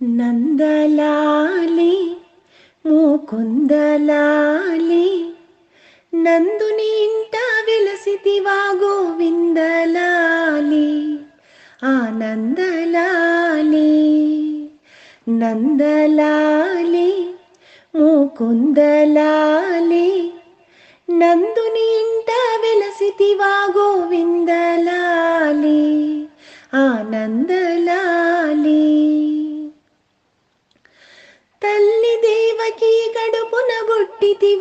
నందలాలి ముకుందలాలి నందుని ఇంట వెలసితివా గోవిందలాలి ఆనందలాలి నందలాలి ముకుందలాలి నందుని ఇంట వెలసితివా గోవిందలాలి తల్లి దేవకి కడుపున బుట్టితివయ్యాలాలి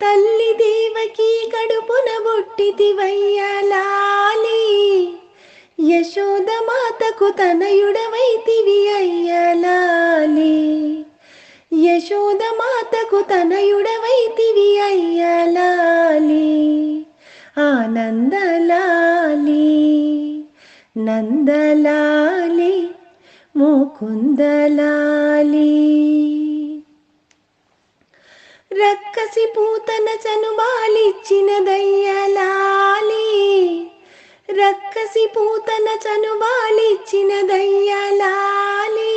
తల్లి దేవకి కడుపున బుట్టితివయ్యాలాలి యశోద మాతకు తనయుడవైతివి అయ్యలాలి యశోద మాతకు తనయుడవైతివి అయ్యలాలి ఆనందలాలి నందలాలి. ముకుందలాలి. రక్కసి పూతన చనుబాలిచ్చిన దయ్యలాలి. రక్కసి పూతన చనుబాలిచ్చిన దయ్యలాలి.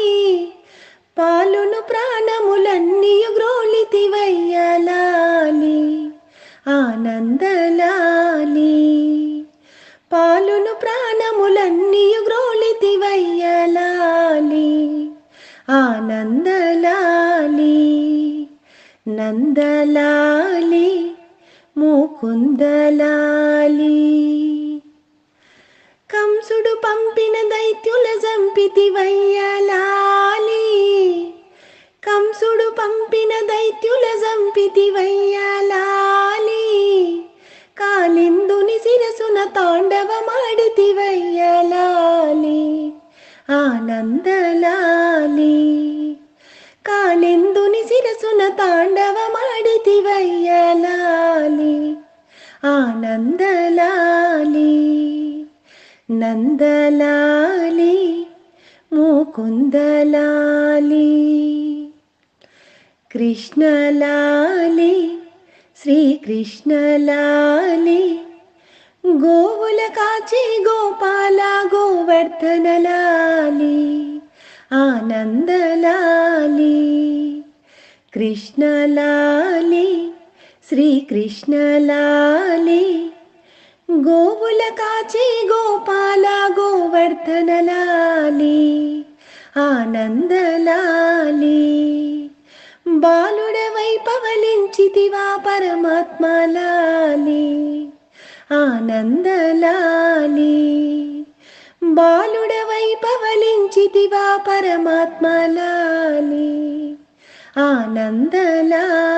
పాలును ప్రాణ నందలాలి నందలాలి ముకుందలాలి. కంసుడు పంపిన దైత్యుల జంపితి వయ్యలాలి కంసుడు పంపిన దైత్యుల జంపితి వయ్యలాలి. కాలిందుని శిరసున తాండవమాడితి వయ్యలాలి. ఆనందలాలి. కాలిందుని శిరసున తాండవమాడితివయ్యలాలి. ఆనందలాలి నందలాలి ముకుందలాలి. కృష్ణలాలి శ్రీకృష్ణలాలి గోవుల కాచి గోపాల గోవర్ధనలా. నందలాలి కృష్ణలాలి శ్రీకృష్ణలాలి. గోవుల కాచి గోపాల గోవర్ధనలాలి ఆనందలాలి. బాలుడవై పవలించితివా పరమాత్మలాలి ఆనందలాలి. బాలుడవై పవలించితివా పరమాత్మలాలి. ఆనందలా